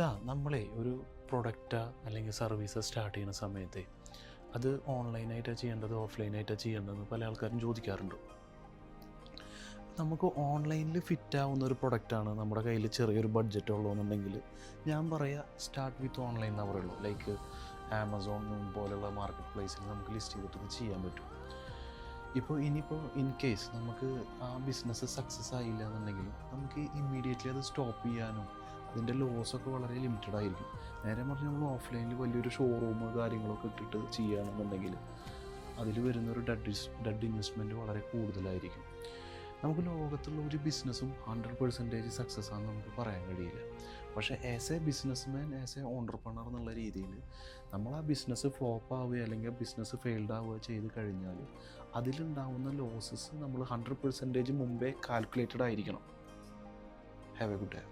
ഡാ നമ്മളെ ഒരു പ്രൊഡക്റ്റാ അല്ലെങ്കിൽ സർവീസ് സ്റ്റാർട്ട് ചെയ്യുന്ന സമയത്ത് അത് ഓൺലൈനായിട്ടാണ് ചെയ്യേണ്ടത് ഓഫ്ലൈനായിട്ടാണ് ചെയ്യേണ്ടതെന്ന് പല ആൾക്കാരും ചോദിക്കാറുണ്ട്. നമുക്ക് ഓൺലൈനിൽ ഫിറ്റ് ആവുന്ന ഒരു പ്രൊഡക്റ്റാണ് നമ്മുടെ കയ്യിൽ ചെറിയൊരു ബഡ്ജറ്റ് ഉള്ളതെന്നുണ്ടെങ്കിൽ ഞാൻ പറയുക സ്റ്റാർട്ട് വിത്ത് ഓൺലൈൻ എന്നാ പറയുള്ളൂ. ലൈക്ക് ആമസോൺ പോലുള്ള മാർക്കറ്റ് പ്ലേസിൽ നമുക്ക് ലിസ്റ്റ് ചെയ്തിട്ട് ചെയ്യാൻ പറ്റും. ഇപ്പോൾ ഇനിയിപ്പോൾ ഇൻ കേസ് നമുക്ക് ആ ബിസിനസ് സക്സസ് ആയില്ല എന്നുണ്ടെങ്കിൽ നമുക്ക് ഇമ്മീഡിയറ്റ്ലി അത് സ്റ്റോപ്പ് ചെയ്യാനും അതിന്റെ ലോസൊക്കെ വളരെ ലിമിറ്റഡ് ആയിരിക്കും. നേരെ മറിച്ച് നമ്മൾ ഓഫ്ലൈനിൽ വലിയൊരു ഷോറൂം കാര്യങ്ങളൊക്കെ ഇട്ടിട്ട് ചെയ്യുകയാണെന്നുണ്ടെങ്കിൽ അതിൽ വരുന്നൊരു ഡെഡ് ഡെഡ് ഇൻവെസ്റ്റ്മെന്റ് വളരെ കൂടുതലായിരിക്കും. നമുക്ക് ലോകത്തുള്ള ഒരു ബിസിനസ്സും ഹൺഡ്രഡ് പെർസെന്റേജ് സക്സസ് ആണെന്ന് നമുക്ക് പറയാൻ കഴിയില്ല. പക്ഷേ as a businessman as a entrepreneur എന്നുള്ള രീതിയിൽ നമ്മൾ ആ ബിസിനസ് ഫ്ലോപ്പ് ആവുക അല്ലെങ്കിൽ ബിസിനസ് ഫെയിൽഡ് ആവുക ചെയ്ത് കഴിഞ്ഞാൽ അതിലുണ്ടാവുന്ന ലോസസ് നമ്മൾ ഹൺഡ്രഡ് പെർസെന്റേജ് മുമ്പേ കാൽക്കുലേറ്റഡ് ആയിരിക്കണം. Have a good day